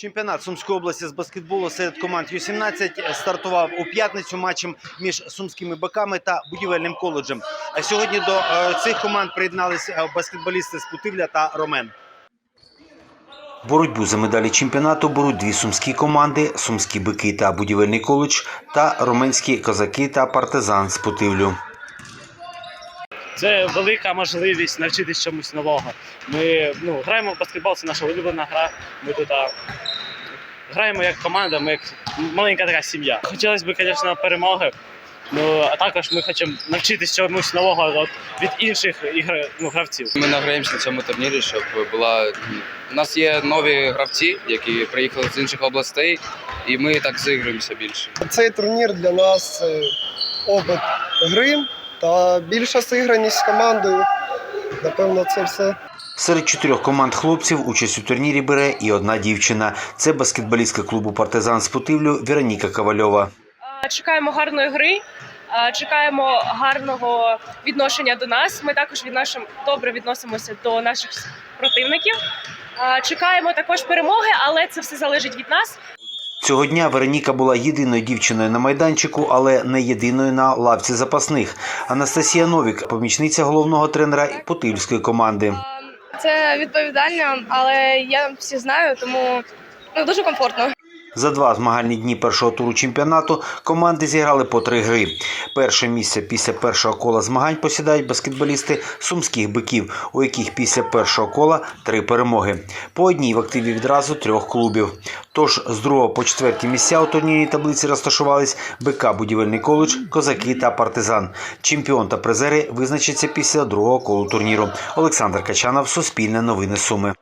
Чемпіонат Сумської області з баскетболу серед команд Ю-17 стартував у п'ятницю матчем між сумськими биками та будівельним коледжем. А Сьогодні до е, цих команд приєдналися баскетболісти з Путивля та Ромен. Боротьбу за медалі чемпіонату беруть дві сумські команди: сумські бики та будівельний коледж та роменські козаки та партизан з Путивлю. Це велика можливість навчитись чомусь нового. Ми ну, граємо в баскетбол, це наша улюблена гра. Ми тут а, граємо як команда, ми як маленька така сім'я. Хотілося б, звісно, перемоги. Ну, а також ми хочемо навчитись чомусь нового от, від інших ігр, ну, гравців. Ми награємося на цьому турнірі, щоб була. У нас є нові гравці, які приїхали з інших областей, і ми так зіграємося більше. Цей турнір для нас це опит гри та більша зіграність з командою. Напевно, це все. Серед чотирьох команд хлопців участь у турнірі бере і одна дівчина. Це баскетболістка клубу Партизан з Путивлю Вероніка Ковальова. Чекаємо гарної гри, чекаємо гарного відношення до нас. Ми також відношем, добре відносимося до наших противників. Чекаємо також перемоги, але це все залежить від нас. Цього дня Вероніка була єдиною дівчиною на майданчику, але не єдиною на лавці запасних. Анастасія Новік, помічниця головного тренера Путивльської команди. Це відповідально, але я всі знаю, тому ну, дуже комфортно. За два змагальні дні першого туру чемпіонату команди зіграли по три гри. Перше місце після першого кола змагань посідають баскетболісти сумських биків, у яких після першого кола три перемоги. По одній в активі відразу трьох клубів. Тож з другого по четверті місця у турнірній таблиці розташувались БК Будівельний коледж, Козаки та Партизан. Чемпіон та призери визначаться після другого колу турніру. Олександр Качанов, Суспільне новини Суми.